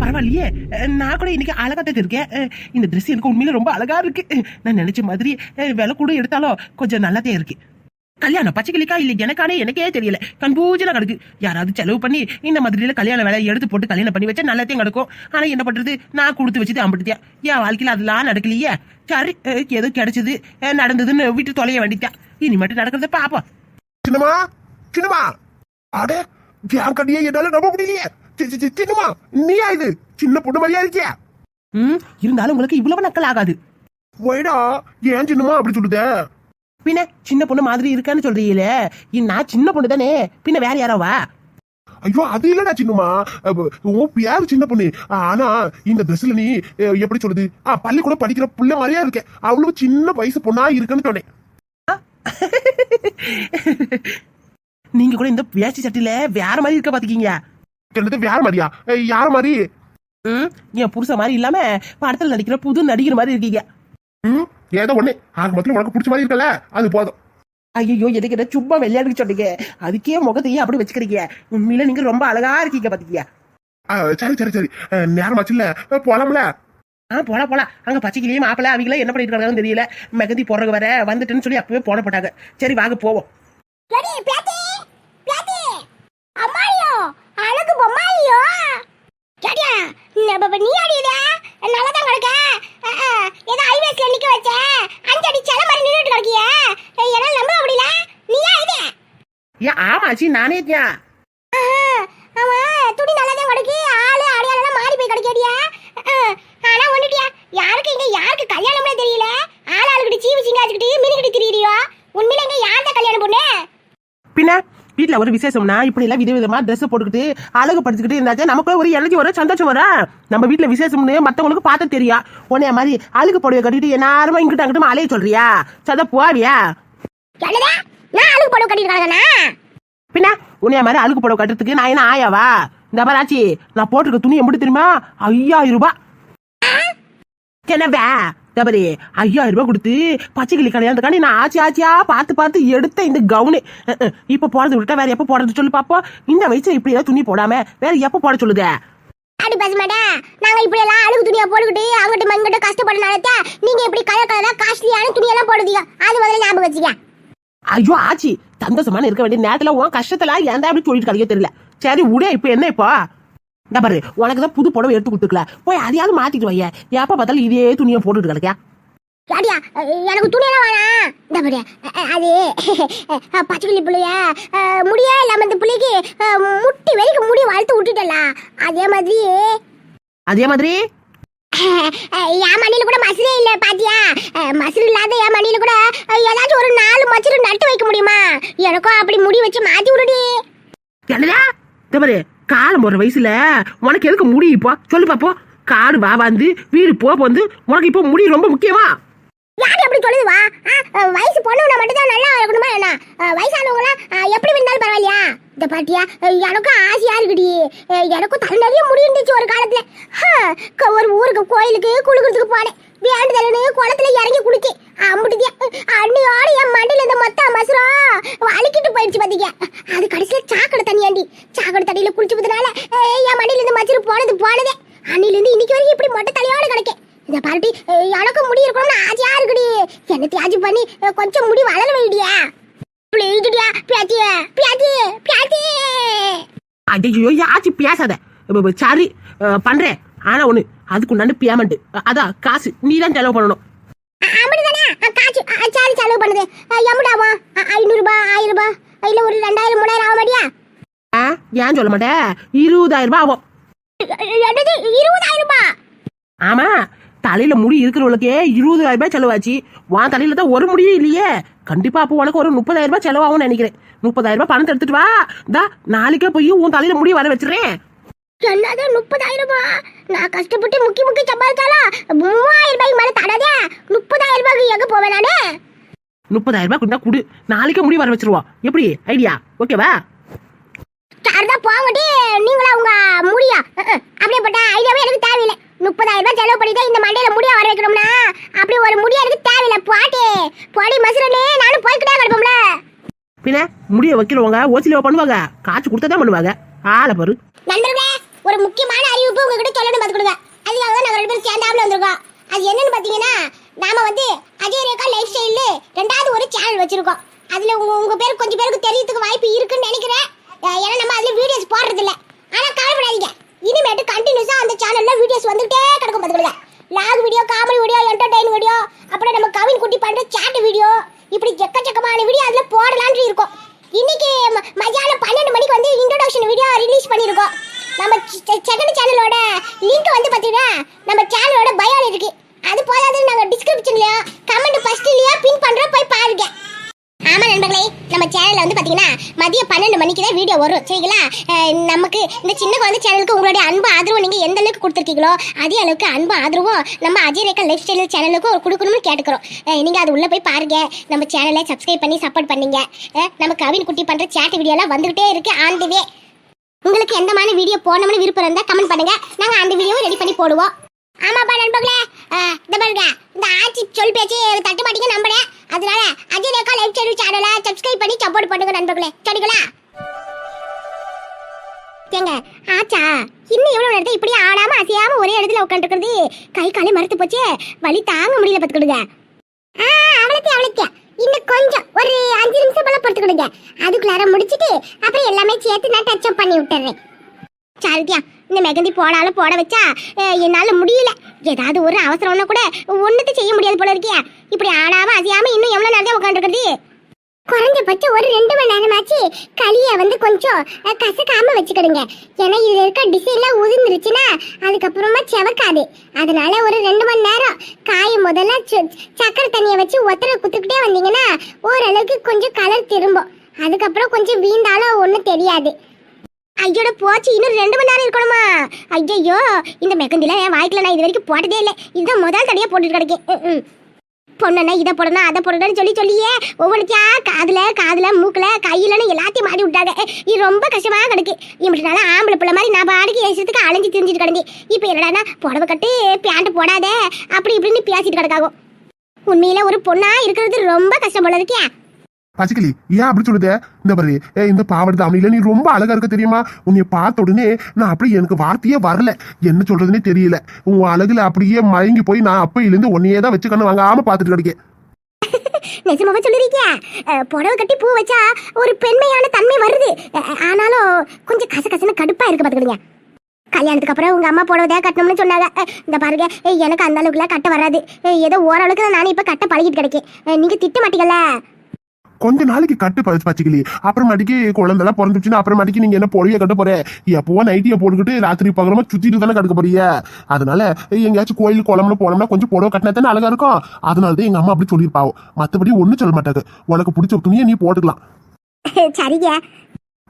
பரவாயில்லையே. நான் கூட இன்னைக்கு அழகா தான் இருக்கேன் இந்த ட்ரெஸ் எனக்கு உண்மையில ரொம்ப அழகா இருக்கு. நான் நினைச்ச மாதிரி விலை கூட எடுத்தாலும் கொஞ்சம் நல்லாதே இருக்கு. கல்யாணம் பச்சை கிளிக்கா எனக்கானே எனக்கே தெரியல. கன்பூஜனா கிடக்கு. யாராவது செலவு பண்ணி இந்த மாதிரி கல்யாண வேலை எடுத்து போட்டு கல்யாணம் பண்ணி வச்சா நல்லத்தையும் கிடக்கும். ஆனா என்ன பண்றது? நான் கொடுத்து வச்சுட்டு அம்பிட்டுத்தியா என் வாழ்க்கையில அதெல்லாம் நடக்கலையே. சரி அஹ், ஏதோ கிடைச்சது நடந்ததுன்னு விட்டு தொலைய வேண்டித்தான் இனி மட்டும் நடக்கிறத பாப்போம். சின்னமா சின்னமா அட என் கண்ணியே என்னால நம்ப முடியலையே. சின்னமா நீயா இது? சின்ன பொண்ணு மாதிரியா இருக்கியா? ம் இருந்தாலும் உங்களுக்கு இவ்வளவு நக்கல் ஆகாது. ஒய்டா ஏன் சின்னமா அப்படி சொல்லுத? பின்ன சின்ன பொண்ணு மாதிரி இருக்கான்னு சொல்றீங்களே. நான் சின்ன பொண்ணு தானே. பின்ன வேற யாரோவா ஐயோ அது இல்லடா சின்னமா உன் பேர் சின்ன பொண்ணு? ஆனா இந்த ட்ரெஸ்ல நீ எப்படி சொல்லுது? ஆ, பள்ளிக்கூடம் படிக்கிற புள்ள மாதிரியா இருக்க. அவ்வளவு சின்ன வயசு பொண்ணா இருக்குன்னு சொன்னேன். நீங்க கூட இந்த வேஷ்டி சட்டில வேற மாதிரி இருக்க பாத்துக்கீங்க. என்னது வேற மாதிரியா? யார மாதிரி? ம் என் புருஷன் மாதிரி இல்லாம படத்துல நடிக்கிற புது நடிகர் மாதிரி இருக்கீங்க. ம் ஏதோ ஒண்ணு. ஆக மொத்தம் உனக்கு பிடிச்ச மாதிரி இருக்கல? அது போதும். ஐயோ எதுக்கு என்ன சும்மா விளையாடுக்கு சொன்னீங்க? அதுக்கே முகத்தையே அப்படி வச்சுக்கிறீங்க? உண்மையில நீங்க ரொம்ப அழகா இருக்கீங்க பாத்தீங்க சரி சரி சரி. அஹ், நேரமாச்சுல்ல அஹ், போலாம்ல? ஆ போலாம் போலாம். அங்க பச்சைக்கிளியே மாப்பிள்ள அவங்கள என்ன பண்ணிட்டு இருக்காங்கன்னு தெரியல. மெகந்தி போடுறவங்க வர வந்துட்டுன்னு சொல்லி அப்பவே போட போட்டாங்க சரி வாங்க போவோம். எடி பேத்தி பேத்தி அம்மாடியோ அழகு பொம்மாடியோ சரியா நம்ம நீ அடியில நல்லா தான் கிடக்க. ஏதோ ஹைவேஸ்ல நிக்க வச்ச. அஞ்சடி செல மாதிரி நின்றுட்டு கிடக்கிய. என்னால நம்ப முடியல. நீயா இது? ஏன் ஆமாச்சி நானே தான் ஆமா துணி நல்லா தான் கிடக்கு. ஆளு அடையாளம் மாறி போய் கிடக்கியா ஆனா ஒண்ணுட்டியா? யாருக்கு இங்க யாருக்கு கல்யாணம்னே தெரியல. ஆள் ஆளுக்கிட்டு சீவு சிங்காச்சுக்கிட்டு மினிக்கிட்டு திரியிறியோ உண்மையில இங்க யார் தான் கல்யாணம் பொண்ணு வீட்ல ஒரு விசேஷம்னா இப்படி எல்லாம் விதவிதமா ட்ரெஸ் போட்டுக்கிட்டு அழகு படுத்துக்கிட்டு இருந்தாச்சா நமக்கு ஒரு எனர்ஜி வரும் சந்தோஷம் வரும் நம்ம வீட்ல விசேஷம்னு மத்தவங்களுக்கு பார்த்து தெரியும் உன்னைய மாதிரி அழுகு புடவை கட்டிட்டு எல்லாருமா இங்கிட்ட அங்கிட்ட அலைய சொல்றியா? சத போவியா? நான் அழுகு படம் கட்டிருக்காங்கண்ணா பின்ன உன்னைய மாதிரி அழுகு புடவை கட்டுறதுக்கு நான் என்ன ஆயாவா? இந்த மாதிரி ஆச்சி நான் போட்டிருக்க துணி எப்படி தெரியுமா? ஐயாயிரம் ரூபாய். என்னவே? தபரி ஐயாயிரம் ரூபாய் கொடுத்து பச்சைக்கிளி கல்யாணத்துக்காண்டி நான் ஆச்சி ஆச்சியா பார்த்து பார்த்து எடுத்த இந்த கவுனு. இப்ப போறது விட்டா வேற எப்ப போடுறது சொல்லி பாப்போம் இந்த வயசுல இப்படி ஏதாவது துணி போடாம வேற எப்ப போட சொல்லுதே? அப்படி பேச மாட்டேன் நாங்க இப்படி எல்லாம் அழுகு துணியா போட்டுக்கிட்டு அங்கிட்டு மங்கிட்ட கஷ்டப்படுறனால நீங்க இப்படி கலர் கலரா காஸ்ட்லியான துணியெல்லாம் போடுதீங்க அது முதல்ல ஞாபகம் வச்சுக்க. ஐயோ ஆச்சி சந்தோஷமான இருக்க வேண்டிய நேரத்துல உன் கஷ்டத்துல ஏன் அப்படி சொல்லிட்டு கிடைக்க தெரியல. சரி விடு இப்ப என்ன இப்போ? இந்த பாரு உனக்கு தான் புது புடவை எடுத்து கொடுத்துக்கல போய் அதையாவது மாத்திட்டு வைய. எப்ப பார்த்தாலும் இதே துணியை போட்டுட்டு கிடக்கா யாடியா எனக்கு துணியெல்லாம் வேணாம். இந்த பாரு அது பச்சைக்கிளி புள்ளைய முடியே இல்லாம இந்த புள்ளைக்கு முட்டி வரைக்கும் முடி வளர்த்து விட்டுட்டல அதே மாதிரி அதே மாதிரி? என் மண்ணில கூட மசுரே இல்ல பாத்தியா? மசுரு இல்லாத என் மண்ணில கூட ஏதாச்சும் ஒரு நாலு மச்சுரு நட்டு வைக்க முடியுமா? எனக்கும் அப்படி முடி வச்சு மாத்தி விடுடி என்னடா இந்த பாரு ஒரு வயசுல உனக்கு எதுக்கு முடி இப்போ? சொல்லு பாப்போ காடு வா வந்து வீடு போ வந்து உனக்கு இப்போ முடி ரொம்ப முக்கியமா? யார் அப்படி சொல்லுது வா ஆ, வயசு பொண்ணுங்க மட்டும் தான் நல்லா இருக்கணுமா என்ன? வயசானவங்க எப்படி இருந்தாலும் பரவாயில்லையா? இந்த பாட்டியா எனக்கும் ஆசையா இருக்குடி. எனக்கும் தலை நிறைய முடி இருந்துச்சு ஒரு காலத்துல. ஒரு ஊருக்கு கோயிலுக்கு குளிக்கிறதுக்கு போனேன். வேண்டுதலுன்னு குளத்துல இறங்கி குளிச்சேன். அம்பிட்டுதியா அண்ணியோட என் மண்டியில இந்த மொத்த மசுரா அழுக்கிட்டு போயிடுச்சு பாத்தீங்க. அது கடைசியில சாக்கடை தண்ணியாண்டி சாக்கடை தண்ணியில குளிச்சதுனால அஹ், என் மண்டியில இருந்து மச்சுரு போனது போனதே. அன்னில இருந்து இன்னைக்கு வரைக்கும் இப்படி மொட்டை தலையோட கிடைக்கேன் இந்த பாட்டி எனக்கு முடி இருக்கணும்னு ஆசையா இருக்குடி. என்ன தியாஜி பண்ணி கொஞ்சம் முடி வளர வைடியா. ப்ளீஸ்டியா பியாத்தி பியாத்தி பியாத்தி. அடியோ யாச்சு பேசாத. இப்ப- இப்ப சரி பண்றேன். ஆனா ஒண்ணு அதுக்கு உண்டான பேமெண்ட் அதான் காசு. நீ தான் செலவு பண்ணணும். அப்படிதானே காசு அஹ், சாரி செலவு பண்ணுது. எம்புடாமா அஹ், ஐநூறு ரூபாய் ஆயிரம் ரூபாய் இல்ல ஒரு ரெண்டாயிரம் மூணாயிரம் ஆக மாட்டியா? ஆ, ஏன் சொல்ல மாட்டேன் இருபதாயிரம் ரூபாய் ஆகும். என்னது இருபதாயிரம் ரூபாய் ஆமா தலையில முடி இருக்கிறவளுக்கே இருபதாயிரம் ரூபாய் செலவாச்சு. உன் தலையில தான் ஒரு முடியும் இல்லையே. கண்டிப்பா அப்போ உனக்கு ஒரு முப்பதாயிரம் ரூபாய் செலவாகும்னு நினைக்கிறேன். முப்பதாயிரம் ரூபாய் பணத்தை எடுத்துட்டு வா. தா நாளைக்கே போய் உன் தலையில முடி வர வச்சிடுறேன். என்னது முப்பதாயிரம்? ரூபாய் நான் கஷ்டப்பட்டு முக்கி முக்கி சம்பாதிச்சாலும் மூவாயிரம் ரூபாய்க்கு மேல தடாதே முப்பதாயிரம் ரூபாய்க்கு எங்க போவேன் நானு? முப்பதாயிரம் ரூபாய் கொடுத்தா குடு. நாளைக்கே முடி வர வச்சிருவோம் எப்படி? ஐடியா. ஓகேவா? சார்தான் போங்கட்டி நீங்களா உங்க முடியா? அப்படியேப்பட்ட ஐடியாவே எனக்கு தேவையில்லை. முப்பதாயிரம் ரூபாய் செலவு பண்ணி தான் இந்த மண்டையில முடிய வர வைக்கணும்னா அப்படி ஒரு முடியா எனக்கு தேவையில்லை. பாட்டி பொடி மசுரனே. நானும் போய்க்கிட்டே கிடப்போம்ல. பின்ன முடிய வைக்கிறவங்க ஓசிலியோ பண்ணுவாங்க. காசு கொடுத்தா தான் பண்ணுவாங்க. ஆளை பாரு. நண்பர்களே ஒரு முக்கியமான அறிவிப்பு உங்ககிட்ட சொல்லணும் அது என்னன்னு பார்த்தீங்கன்னா நாம வந்து அஜய் ரேகா லைஃப் ஸ்டைலு ரெண்டாவது ஒரு சேனல் வச்சிருக்கோம். அதில் உங்க உங்க பேர் கொஞ்சம் பேருக்கு தெரியறதுக்கு வாய்ப்பு இருக்குன்னு நினைக்கிறேன். ஏன்னா நம்ம அதில் வீடியோஸ் போடுறது ஆனால் ஆனா கவலைப்படாதீங்க. இனிமேட்டு கண்டினியூஸாக அந்த சேனலில் வீடியோஸ் வந்துகிட்டே கிடக்கும் பாத்துக்கல vlog video comedy video entertain video அப்புறம் நம்ம கவின் குட்டி பண்ணுற சாட் வீடியோ இப்படி எக்கச்சக்கமான வீடியோ அதில் போடலான்னு இருக்கோம். இன்னைக்கு ம- மத்தியானம் பன்னெண்டு மணிக்கு வந்து இன்ட்ரடக்ஷன் வீடியோ ரிலீஸ் பண்ணியிருக்கோம். நம்ம செகண்ட் சேனலோட லிங்க் வந்து பார்த்தீங்கன்னா நம்ம சேனலோட பயோல இருக்கு. அது போதாது நாங்க டிஸ்கிரிப்ஷன்லயோ கமெண்ட் ஃபர்ஸ்ட்லயோ பின் பண்றோம் போய் பாருங்க. ஆமா நண்பர்களே நம்ம சேனல்ல வந்து பாத்தீங்கன்னா மதியம் பன்னெண்டு மணிக்கு தான் வீடியோ வரும். சரிங்களா? நமக்கு இந்த சின்ன குழந்தை சேனலுக்கு உங்களுடைய அன்பு ஆதரவு நீங்க எந்த அளவுக்கு கொடுத்துருக்கீங்களோ அதே அளவுக்கு அன்பு ஆதரவும் நம்ம அஜய் ரேகா லைஃப் ஸ்டைல் சேனலுக்கும் ஒரு கொடுக்கணும்னு கேட்டுக்கிறோம். நீங்கள் நீங்க அது உள்ள போய் பாருங்க. நம்ம சேனலை சப்ஸ்கிரைப் பண்ணி சப்போர்ட் பண்ணீங்க. நம்ம கவின் குட்டி பண்ற சேட் வீடியோலாம் வந்துகிட்டே இருக்கு ஆண்டுவே. உங்களுக்கு எந்த மாதிரி வீடியோ போடணும்னு விருப்பம் இருந்தா கமெண்ட் பண்ணுங்க. நாங்க அந்த வீடியோவை ரெடி பண்ணி போடுவோம். ஆமாப்பா நண்பர்களே. இந்த பாருங்க. இந்த ஆட்சி சொல் பேச்சு தட்டு மாட்டீங்க நம்புறேன் அதனால அஜய் ரேகா லைவ் சேனல் சேனலை சப்ஸ்கிரைப் பண்ணி சப்போர்ட் பண்ணுங்க நண்பர்களே. சரிங்களா? ஏங்க ஆச்சா இன்னும் எவ்வளவு நேரத்தை இப்படி ஆடாம அசையாம ஒரே இடத்துல உட்காந்துருக்கிறது கை காலே மறுத்து போச்சு. வலி தாங்க முடியல பத்துக்கிடுங்க அவளுக்கு அவளுக்கு. இன்னும் கொஞ்சம் ஒரு அஞ்சு நிமிஷம் போல பொறுத்துக்கிடுங்க அதுக்குள்ளார முடிச்சிட்டு அப்புறம் எல்லாமே சேர்த்து நான் டச் அப் பண்ணி விட்டுறேன். சாரதியா இந்த மெகந்தி போடாலும் போட வச்சா என்னால் முடியல. ஏதாவது ஒரு அவசரம்னா கூட ஒண்ணுத்து செய்ய முடியாது போல இருக்கியா. இப்படி ஆடாம அசையாம இன்னும் எவ்வளோ நேரம் உட்காந்துருக்குது குறைஞ்சபட்சம் ஒரு ரெண்டு மணி நேரமாச்சு களியை வந்து கொஞ்சம் கசக்காம வச்சுக்கிடுங்க. ஏன்னா இதுல இருக்க டிசைன்லாம் உதிர்ந்துருச்சுன்னா அதுக்கப்புறமா செவக்காது. அதனால ஒரு ரெண்டு மணி நேரம் காய முதல்ல சக்கரை தண்ணியை வச்சு ஒத்தரை குத்துக்கிட்டே வந்தீங்கன்னா ஓரளவுக்கு கொஞ்சம் கலர் திரும்பும். அதுக்கப்புறம் கொஞ்சம் வீந்தாலும் ஒன்றும் தெரியாது. ஐயோட போச்சு இன்னும் ரெண்டு மணி நேரம் இருக்கணுமா? ஐயோ இந்த மெக்கந்தில என் வாய்க்கில் நான் இது வரைக்கும் போட்டதே இல்லை. இதுதான் முதல் தனியாக போட்டுட்டு கிடக்கேன். ம். பொண்ணுன்னா இதை போடணும் அதை போடணும்னு சொல்லி சொல்லியே ஒவ்வொருத்தியா காதுல காதுல மூக்குல கையிலன்னு எல்லாத்தையும் மாட்டி விட்டாங்க இது ரொம்ப கஷ்டமா கிடக்கு. இப்படினால ஆம்பளை பிள்ளை மாதிரி நான் பாடுக்கு ஏசத்துக்கு அலைஞ்சு திரிஞ்சிட்டு கிடந்தி இப்போ என்னடா புடவை கட்டு பேண்ட் போடாத அப்படி இப்படின்னு பேசிட்டு கிடக்காகும் உண்மையில ஒரு பொண்ணா இருக்கிறது ரொம்ப கஷ்டம் போல இருக்கியா பசிக்கலி ஏன் அப்படி சொல்லுத? இந்த பாரு ஏ இந்த பாவடை தாமணியில நீ ரொம்ப அழகா இருக்க தெரியுமா? உன்னை பார்த்த உடனே நான் அப்படி எனக்கு வார்த்தையே வரல. என்ன சொல்றதுன்னே தெரியல. உன் அழகுல அப்படியே மயங்கி போய் நான் அப்பையிலேருந்து உன்னையே தான் வச்சு கண்ணு வாங்காம பார்த்துட்டு கிடைக்கேன் நிஜமாவே சொல்லிருக்கியா புடவை கட்டி பூ வச்சா ஒரு பெண்மையான தன்மை வருது. ஆனாலும் கொஞ்சம் கசகசன்னு கடுப்பா இருக்கு பாத்துக்கிடுங்க கல்யாணத்துக்கு அப்புறம் உங்க அம்மா புடவை கட்டணும்னு சொன்னாங்க. இந்த பாருங்க எனக்கு அந்த அளவுக்குலாம் கட்ட வராது. ஏதோ ஓரளவுக்கு நானும் இப்ப கட்ட பழகிட்டு கிடைக்கேன். நீங்க திட்ட மாட்டீங்கல்ல? கொஞ்ச நாளைக்கு கட்டு ப- பச்சைக்கிளி. அப்புறமாட்டிக்கு குழந்தைலாம் பிறந்துச்சுன்னா அப்புறமாட்டிக்கு நீங்க என்ன பொழிய கட்ட போற? எப்போ நைட்டியை போட்டுக்கிட்டு ராத்திரி பகலமா சுத்திட்டு தானே கடுக்க போறீங்க? அதனால எங்கேயாச்சும் கோயில் குளம்னு போனோம்னா கொஞ்சம் புடவை கட்டினா தானே அழகா இருக்கும். அதனால தான் எங்க அம்மா அப்படி சொல்லியிருப்பாவோ. மத்தபடி ஒண்ணும் சொல்ல மாட்டாங்க. உனக்கு பிடிச்ச துணியை நீ போட்டுக்கலாம். சரிங்க.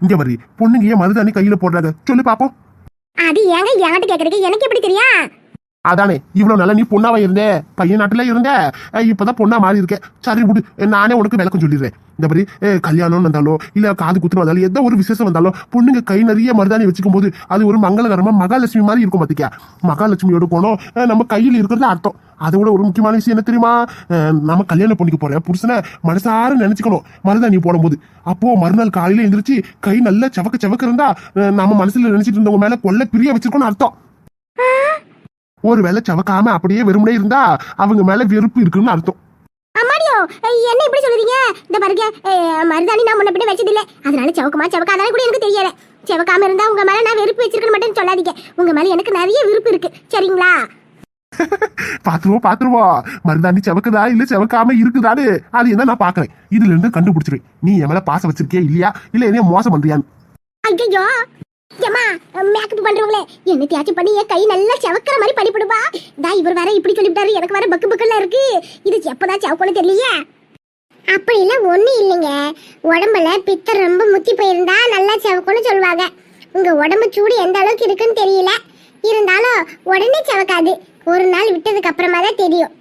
இங்க வரி பொண்ணுங்க ஏன் மருதாணி கையில போடுறாங்க? சொல்லு பாப்போம். அது ஏங்க என்கிட்ட கேக்குறீங்க எனக்கு எப்படி தெரியும்? அதானே இவ்வளவு நல்லா நீ பொண்ணாவா இருந்த? பையன் நாட்டுல இருந்த? இப்பதான் பொண்ணா மாறி இருக்கேன் சரி விடு. நானே உனக்கு விளக்கம் சொல்லிடுறேன். இந்த மாதிரி கல்யாணம் வந்தாலோ இல்ல காது குத்துன வந்தாலும் எந்த ஒரு விசேஷம் வந்தாலும் பொண்ணுங்க கை நிறைய மருதாணி வச்சுக்கும் போது அது ஒரு மங்களகரமா மகாலட்சுமி மாதிரி இருக்கும் பாத்திக்கா மகாலட்சுமியோட கோணம் நம்ம கையில் இருக்கிறது அர்த்தம். அதோட ஒரு முக்கியமான விஷயம் என்ன தெரியுமா? நம்ம கல்யாணம் பண்ணிக்க போற புருஷனை மனசார நினைச்சுக்கணும் மருதாணி போடும்போது. அப்போ மறுநாள் காலையில எந்திரிச்சு கை நல்லா செவக்க செவக்க இருந்தா நம்ம மனசுல நினைச்சிட்டு இருந்தவங்க மேல கொள்ள பிரிய வச்சிருக்கோம்னு அர்த்தம். ஒரு வேலை சவக்காம அப்படியே வெறுமனே இருந்தா அவங்க மேல வெறுப்பு இருக்குன்னு அர்த்தம். அம்மாடியோ என்ன இப்படி சொல்றீங்க இந்த பாருங்க மருதாணி நான் முன்ன பின்ன வச்சதில்ல. அதனால செவக்குமா செவக்காதானே கூட எனக்கு தெரியல. செவக்காம இருந்தா உங்க மேல நான் வெறுப்பு வச்சிருக்கேன்னு மட்டும் சொல்லாதீங்க. உங்க மேல எனக்கு நிறைய விருப்பு இருக்கு. சரிங்களா? பாத்துருவோம் பாத்துருவோம். மருதாணி செவக்குதா இல்ல செவக்காம இருக்குதான்னு அது என்ன நான் பாக்குறேன். இதுல இருந்து கண்டுபிடிச்சிருவேன் நீ என் மேல பாசம் வச்சிருக்கியா இல்லையா? இல்ல என்னைய மோசம் பண்றியான்னு. ஐயோ ஏமா மேக்கப் பண்றவங்களே என்ன தியாச்சி பண்ணி என் கை நல்லா செவக்கிற மாதிரி பண்ணிவிடுவா தா இவர் வேற இப்படி சொல்லிவிட்டாரு எனக்கு வேற பக்கு பக்கல்ல இருக்கு. இது எப்பதான் செவக்கணும் தெரியலையே? அப்படிலாம் ஒன்றும் இல்லைங்க. உடம்புல பித்தம் ரொம்ப முத்தி போயிருந்தா நல்லா செவக்கும்னு சொல்லுவாங்க. உங்க உடம்பு சூடு எந்த அளவுக்கு இருக்குன்னு தெரியல. இருந்தாலும் உடனே செவக்காது. ஒரு நாள் விட்டதுக்கு அப்புறமா தான் தெரியும்.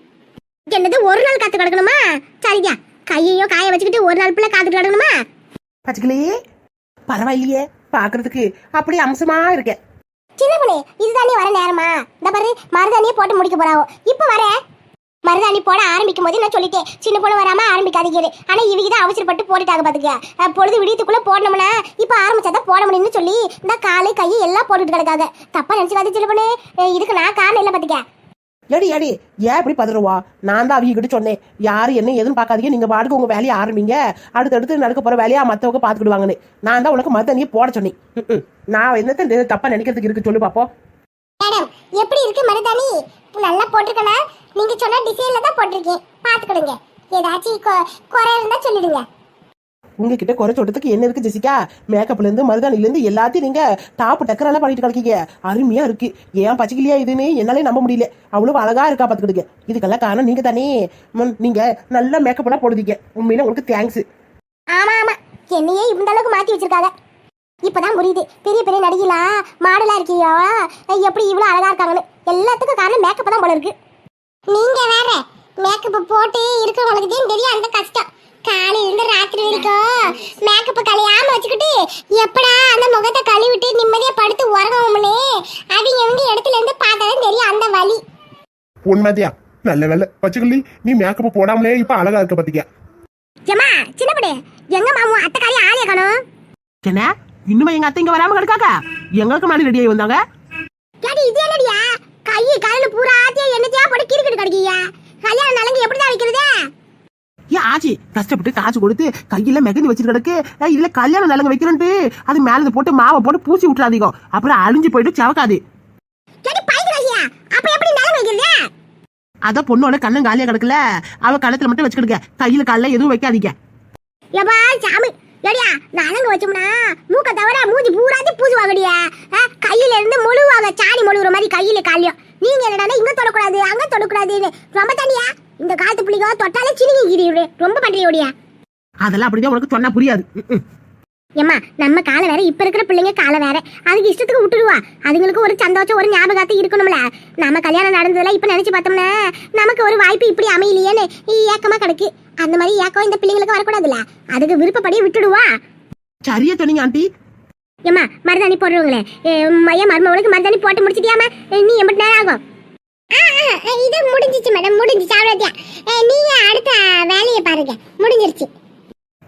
என்னது ஒரு நாள் காத்து கிடக்கணுமா? சரியா கையையோ காய வச்சுக்கிட்டு ஒரு நாள் பிள்ளை காத்து கிடக்கணுமா? பச்சைக்கிளி பரவாயில்லையே. பாக்குறதுக்கு அப்படி அம்சமா இருக்கேன் சின்ன பொண்ணு இதுதானே வர நேரமா? இந்த பாரு மருதாணியே போட்டு முடிக்க போறாவோ. இப்ப வர. மருதாணி போட ஆரம்பிக்கும் போது நான் சொல்லிட்டேன். சின்ன பொண்ணு வராம ஆரம்பிக்காதீங்க ஆனா இவங்க தான் அவசரப்பட்டு போட்டுட்டாங்க பாத்துக்க. பொழுது விடியத்துக்குள்ள போடணும்னா இப்ப ஆரம்பிச்சாதான் போட முடியும்னு சொல்லி இந்த காலை கையை எல்லாம் போட்டுட்டு கிடக்காங்க. தப்பா நினைச்சுக்காது சின்ன பொண்ணு. இதுக்கு நான் காரணம் இல்லை பாத்துக்க. ஏடி ஏடி ஏன் இப்படி பதறுவா? நான் தான் அவங்க கிட்ட சொன்னேன். யாரு என்ன எதுன்னு பார்க்காதீங்க. நீங்க பாட்டுக்கு உங்க வேலையை ஆரம்பிங்க. அடுத்தடுத்து நடக்க போற வேலையா மத்தவங்க பாத்துக்கிடுவாங்கன்னு நான் தான் உனக்கு மருதாணியை போட சொன்னேன். ம், நான் என்னத்த தப்பா நினைக்கிறதுக்கு இருக்கு சொல்லு பாப்போம். மேடம் எப்படி இருக்கு மருதாணி? நல்லா போட்டிருக்கனா? நீங்க சொன்ன டிசைன்ல தான் போட்டிருக்கேன். பாத்துக்கிடுங்க ஏதாச்சும் கொ- குறை இருந்தா சொல்லிடுங்க. உங்ககிட்ட குறை சொல்றதுக்கு என்ன இருக்கு ஜெசிகா? மேக்கப்ல இருந்து மருதாணில இருந்து எல்லாத்தையும் நீங்க டாப் டக்கரெல்லாம் பண்ணிட்டு கிடக்கீங்க. அருமையா இருக்கு. ஏன் பச்சைக்கிளியா இதுன்னு என்னாலே நம்ப முடியல. அவ்வளவு அழகா இருக்கா பாத்துக்கிடுங்க. இதுக்கெல்லாம் காரணம் நீங்க தானே. நீங்க நல்லா மேக்கப் எல்லாம் போடுதீங்க. உண்மையில உங்களுக்கு தேங்க்ஸ் ஆமா ஆமா. என்னையே இந்த அளவுக்கு மாத்தி வச்சிருக்காங்க. இப்பதான் புரியுது. பெரிய பெரிய நடிகலாம் மாடலா இருக்கீங்க. எப்படி இவ்வளவு அழகா இருக்காங்கன்னு. எல்லாத்துக்கும் காரணம் மேக்கப் தான் போல இருக்கு. நீங்க வேற மேக்கப் போட்டு இருக்கிறவங்களுக்கு தெரியும் அந்த கஷ்டம். காலையில இருந்து ராத்திரி வரைக்கும் மேக்கப் கலையாம வச்சுக்கிட்டு எப்படா அந்த முகத்தை கழுவிட்டு நிம்மதியா படுத்து உறங்கவும்னே அவங்க அவங்க இடத்துல இருந்து பார்த்தாதான் தெரியும் அந்த வலி. உண்மைதியா நல்ல வேலை. பச்சைக்கல்லி நீ மேக்கப் போடாமலே இப்ப அழகா இருக்க பாத்திக்க ஏமா சின்னப்படி எங்க மாமு அத்தைக்காரி ஆளே காணும்? என்ன? இன்னுமே எங்க அத்தை இங்க வராம கிடக்காக்கா? எங்களுக்கு முன்னாடி ரெடி ஆகி வந்தாங்க. ஏடி இது என்னடியா? கை காலில் பூரா ஆத்தியா என்னத்தையா போட்டு கிறுக்கிட்டு கிடக்கீங்க? கல்யாணம் நலங்கு எப்படிதான் வைக்கிறது? ஏன் ஆச்சி கஷ்டப்பட்டு காசு கொடுத்து கையில மெகந்தி வச்சிட்டு கிடக்கு இதுல கல்யாணம் நலங்கு வைக்கிறேன்ட்டு அது மேல போட்டு மாவை போட்டு பூசி விட்டுறாதீங்க. அப்புறம் அழிஞ்சு போயிட்டு செவக்காது. அதான் பொண்ணோட கண்ணம் காலியா கிடக்குல. அவ கழுத்துல மட்டும் வச்சுக்கிடுங்க. கையில கால்ல எதுவும் வைக்காதீங்க. ஏப்பா சாமி. ஏடியா நலங்கு வச்சோம்னா மூக்க தவிர மூஞ்சி பூராத்தி பூசுவாங்கடியா. கையில இருந்து முழுவாங்க சாணி முழுகுற மாதிரி கையில காலியும் நீங்க என்னடா இங்க தொடக்கூடாது அங்க தொடக்கூடாதுன்னு. ரொம்ப தனியா இந்த காலத்து பிள்ளைங்க தொட்டாலே சினிங்கிக்கிறீங்க ரொம்ப பண்றீங்க அதெல்லாம் அப்படிதான் உனக்கு சொன்னா புரியாது. ஏம்மா நம்ம காலை வேற இப்ப இருக்கிற பிள்ளைங்க காலை வேற. அதுக்கு இஷ்டத்துக்கு விட்டுடுவா அதுங்களுக்கு ஒரு சந்தோஷம் ஒரு ஞாபகத்தை இருக்கணும்ல. நம்ம கல்யாணம் நடந்ததெல்லாம் இப்ப நினைச்சு பார்த்தோம்னா நமக்கு ஒரு வாய்ப்பு இப்படி அமையலையேன்னு ஏக்கமா கிடக்கு. அந்த மாதிரி ஏக்கம் இந்த பிள்ளைங்களுக்கு வரக்கூடாதுல்ல. அதுக்கு விருப்பப்படியே விட்டுடுவா. சரியா சொன்னீங்க ஆண்டி. ஏம்மா மருதாணி போடுறவங்களே. மைய மருமவளுக்கு மருதாணி போட்டு முடிச்சிட்டியாமா நீ எம்பிட்டு நேரம் ஆகும். இது முடிஞ்சிச்சு மேடம் முடிஞ்சிச்சு. அவ்வளோத்தியா நீங்க அடுத்த வேலையை பாருங்க. முடிஞ்சிருச்சு.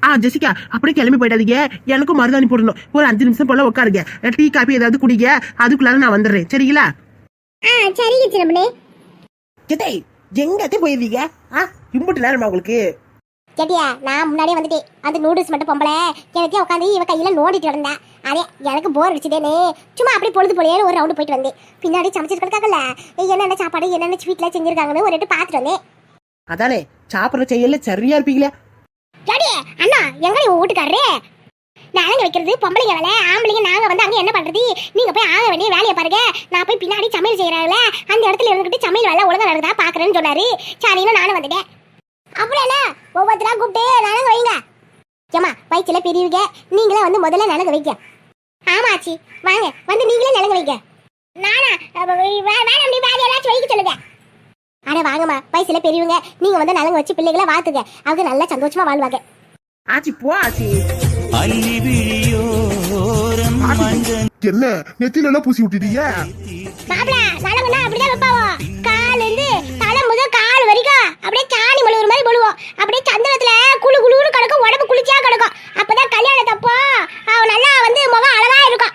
ஆ ஜெசிகா அப்படியே கிளம்பி போயிடாதீங்க. எனக்கும் மருதாணி போடணும். ஒரு அஞ்சு நிமிஷம் போல உட்காருங்க. டீ காபி ஏதாவது குடிங்க. அதுக்குள்ளார நான் வந்துடுறேன். சரிங்களா? ஆ சரிங்க சின்னப்பனே ஜெதை எங்கத்தே போயிருந்தீங்க ஆ இம்புட்டு நேரமா உங்களுக்கு? கேட்டியா? நான் முன்னாடியே வந்துட்டேன். அந்த நூடுல்ஸ் மட்டும் பொம்பளை. எனக்கே உட்காந்து இவ கையில நோண்டிட்டு கிடந்தா. அதே எனக்கு போர் அடிச்சுதேனே. சும்மா அப்படியே பொழுது போலேன்னு ஒரு ரவுண்டு போயிட்டு வந்தேன். பின்னாடி சமைச்சிட்டு கிடக்காங்கல்ல? என்னென்ன சாப்பாடு என்னென்ன ஸ்வீட்லாம் செஞ்சிருக்காங்கன்னு ஒரு எட்டு பார்த்துட்டு வந்தேன். அதானே சாப்பிட்ற செய்யல சரியா இருப்பீங்களே? கேடி அண்ணா எங்கடி உன் வீட்டுக்காரரு? நலங்கு வைக்கிறது பொம்பளைங்க வேலை ஆம்பளைங்க நாங்க வந்து அங்க என்ன பண்றது? நீங்க போய் ஆக வேண்டிய வேலையை பாருங்க. நான் போய் பின்னாடி சமையல் செய்யறாங்கல்ல அந்த இடத்துல இருந்துகிட்டு சமையல் வேலை ஒழுங்கா நடக்குதா பாக்குறேன்னு சொன்னாரு. சரின்னு நானும் வந்துட்டேன். அப்புறம் என்ன? ஒவ்வொருத்தரா கூப்பிட்டு நலங்கு வைங்க. ஏமா வயிற்றுல பெரியவங்க நீங்களே வந்து முதல்ல நலங்கு வைக்க ஆமாச்சி வாங்க வந்து நீங்களே நலங்கு வைக்க நானா வேணாம் நீ வேற யாராச்சும் வைக்க சொல்லுங்க. அட வாங்கம்மா. வயசுல பெரியவங்க நீங்க வந்து நலங்கு வச்சு பிள்ளைகளை வாத்துங்க. அவங்க நல்லா சந்தோஷமா வாழ்வாங்க. ஆச்சி போ ஆச்சி. அள்ளி விழியோரம் மஞ்சள். என்ன? நெத்தில எல்லாம் பூசி விட்டுட்டீங்க மாப்பிள நலங்குனா அப்படிதான் அப்படியே மாதிரி போடுவோம். அப்படியே சந்திரத்துல குழு குளுன்னு கிடக்கும் உடம்பு குளிர்ச்சியா கிடக்கும். அப்பதான் கல்யாணத்தப்போ அவ நல்லா வந்து முகம் அழகா இருக்கும்.